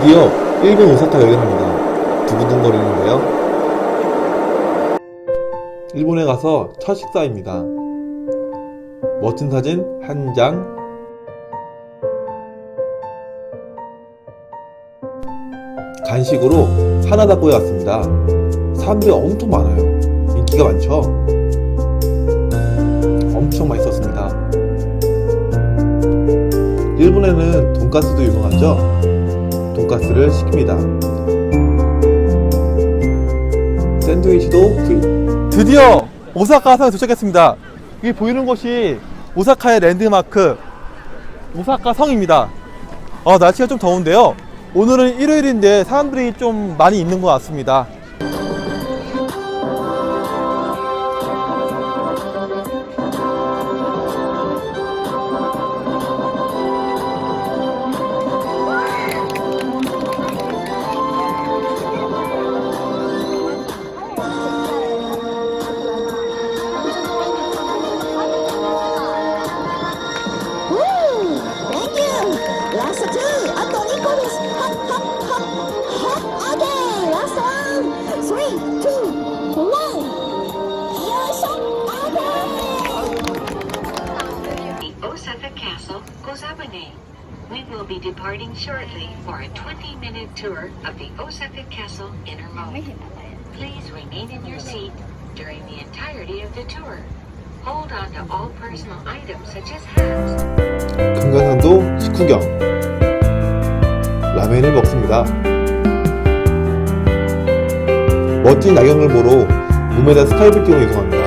드디어 일본 오사카가 열렸습니다. 두근두근거리는데요. 일본에 가서 첫 식사입니다. 멋진 사진 한 장. 간식으로 하나 다 구해왔습니다. 사람들이 엄청 많아요. 인기가 많죠? 엄청 맛있었습니다. 일본에는 돈가스도 유명하죠? 돈가스를 시킵니다. 샌드위치도 구입. 드디어 오사카 성에 도착했습니다. 여기 보이는 곳이 오사카의 랜드마크 오사카 성입니다. 아, 날씨가 좀 더운데요. 오늘은 일요일인데 사람들이 좀 많이 있는 것 같습니다. Kozabune. We will be departing shortly for a 20-minute tour of the Osaka Castle inner moat. Please remain in your seat during the entirety of the tour. Hold on to all personal items such as hats, 금강산도 식후경 라멘을 먹습니다. 멋진 야경을 보러 우메다 스카이빌딩으로 이동합니다.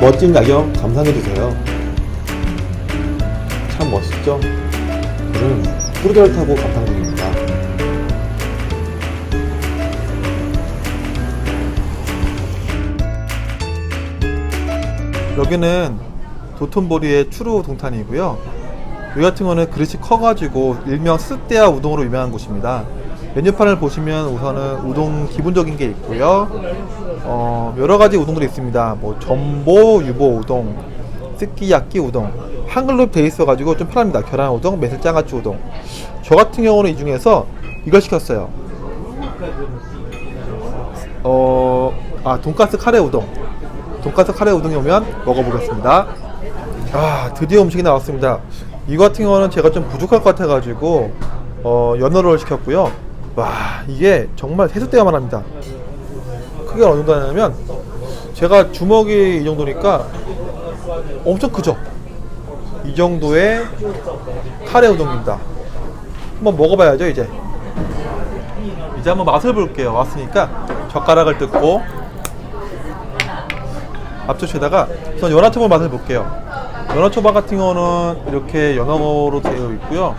멋진 야경 감상해주세요. 참 멋있죠? 저는 프루드를 타고 감상 중입니다. 여기는 도톤보리의 추루 동탄이고요. 여기 같은 거는 그릇이 커가지고 일명 스테아 우동으로 유명한 곳입니다. 메뉴판을 보시면 우선은 우동 기본적인 게 있고요. 어, 여러 가지 우동들이 있습니다. 뭐 전보 유보 우동, 스키야끼 우동, 한글로 돼 있어가지고 좀 편합니다. 계란 우동, 매실 장아찌 우동. 저 같은 경우는 이 중에서 이걸 시켰어요. 어, 아 돈가스 카레 우동. 돈가스 카레 우동이 오면 먹어보겠습니다. 아 드디어 음식이 나왔습니다. 이거 같은 경우는 제가 좀 부족할 것 같아가지고 어, 연어를 시켰고요. 와 이게 정말 세수대야만 합니다. 크기가 어느 정도 하냐면 제가 주먹이 이 정도니까 엄청 크죠. 이 정도의 카레 우동입니다. 한번 먹어봐야죠 이제. 이제 한번 맛을 볼게요. 왔으니까 젓가락을 뜯고 앞접시에다가 우선 연어초밥 맛을 볼게요. 연어초밥 같은 경우는 이렇게 연어로 되어 있고요.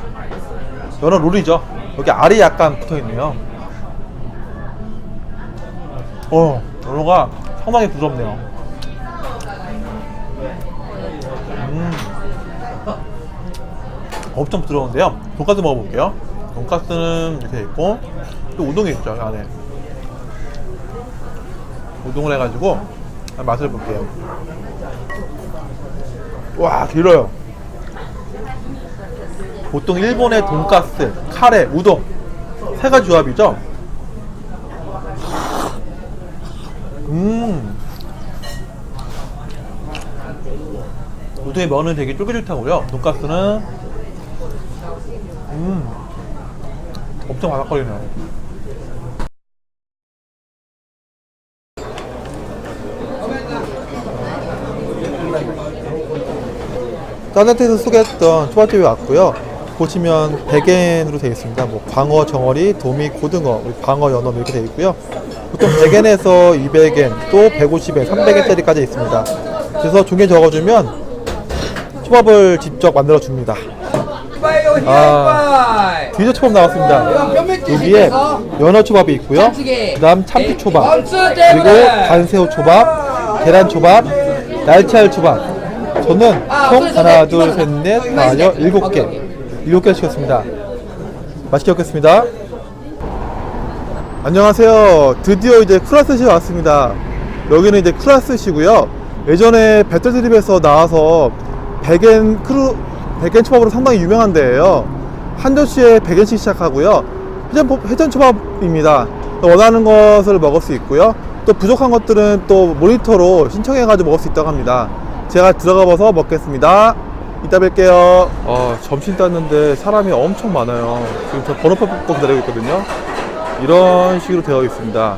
연어 롤이죠. 여기 알이 약간 붙어 있네요. 어, 연어가 상당히 부드럽네요. 음, 엄청 부드러운데요. 돈까스 먹어볼게요. 돈까스는 이렇게 있고 또 우동이 있죠 이 안에. 우동을 해가지고 맛을 볼게요. 와 길어요. 보통 일본의 돈가스, 카레, 우동 세 가지 조합이죠. 음. 우동의 면은 되게 쫄깃쫄깃하고요. 돈가스는 음 엄청 바삭거리네요. 따뜻해서 소개했던 초밥집에 왔고요. 보시면 100엔으로 되어 있습니다. 뭐 광어, 정어리, 도미, 고등어, 광어, 연어 이렇게 되어 있고요. 보통 100엔에서 200엔, 또 150엔, 300엔짜리까지 있습니다. 그래서 종이에 적어주면 초밥을 직접 만들어 줍니다. 아, 디저트 초밥 나왔습니다. 여기에 연어 초밥이 있고요. 그다음 참치 초밥, 그리고 간새우 초밥, 계란 초밥, 날치알 초밥. 저는 총 하나, 둘, 셋, 넷, 다, 여, 일곱 개, 일곱 개 시켰습니다. 맛있게 먹겠습니다. 안녕하세요. 드디어 이제 쿠라스시 왔습니다. 여기는 이제 쿠라스시고요. 예전에 배틀드립에서 나와서 백엔 크루 백엔 초밥으로 상당히 유명한 데예요. 한 접시에 100엔씩 시작하고요. 회전, 회전 초밥입니다. 원하는 것을 먹을 수 있고요. 또 부족한 것들은 또 모니터로 신청해가지고 먹을 수 있다고 합니다. 제가 들어가 봐서 먹겠습니다. 이따 뵐게요. 어, 점심 땄는데 사람이 엄청 많아요. 지금 저 번호표 뽑고 기다리고 있거든요. 이런 식으로 되어 있습니다.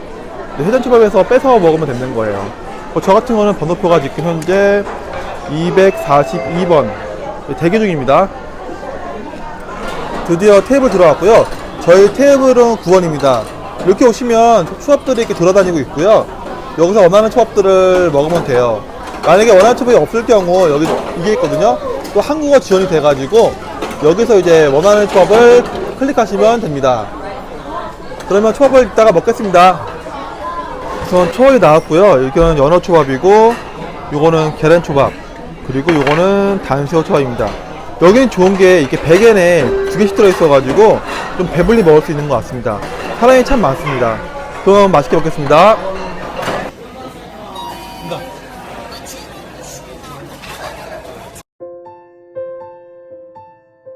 근데 회전초밥에서 뺏어 먹으면 되는 거예요. 어, 저 같은 거는 번호표가 지금 현재 242번 대기 중입니다. 드디어 테이블 들어왔고요. 저희 테이블은 9원입니다. 이렇게 오시면 초밥들이 이렇게 돌아다니고 있고요. 여기서 원하는 초밥들을 먹으면 돼요. 만약에 원하는 초밥이 없을 경우 여기 이게 있거든요. 또 한국어 지원이 돼가지고 여기서 이제 원하는 초밥을 클릭하시면 됩니다. 그러면 초밥을 이따가 먹겠습니다. 우선 초밥이 나왔고요. 이거는 연어 초밥이고, 요거는 계란 초밥, 그리고 요거는 단새우 초밥입니다. 여기는 좋은 게 이렇게 100엔에 두 개씩 들어있어가지고 좀 배불리 먹을 수 있는 것 같습니다. 사람이 참 많습니다. 그럼 맛있게 먹겠습니다.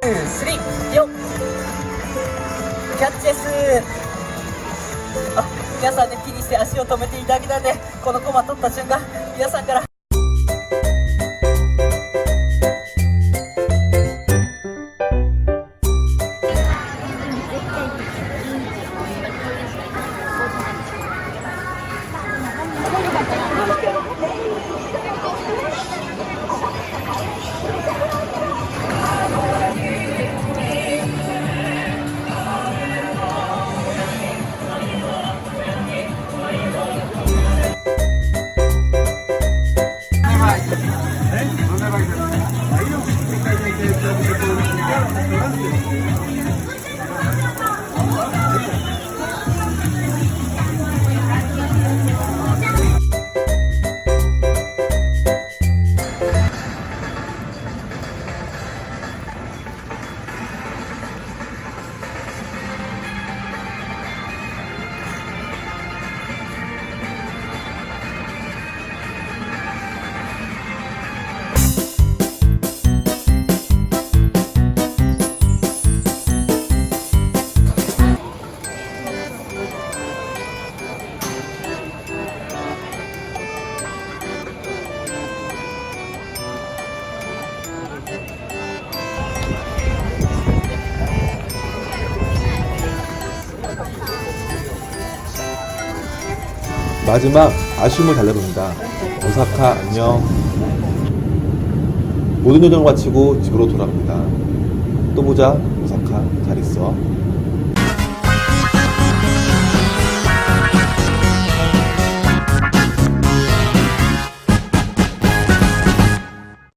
スリーよ。キャッチです。あ皆さんね気にして足を止めていただけたんでこのコマ取った瞬間皆さんから 마지막 아쉬움을 달래봅니다. 오사카 안녕. 모든 여정을 마치고 집으로 돌아갑니다. 또 보자. 오사카 잘 있어.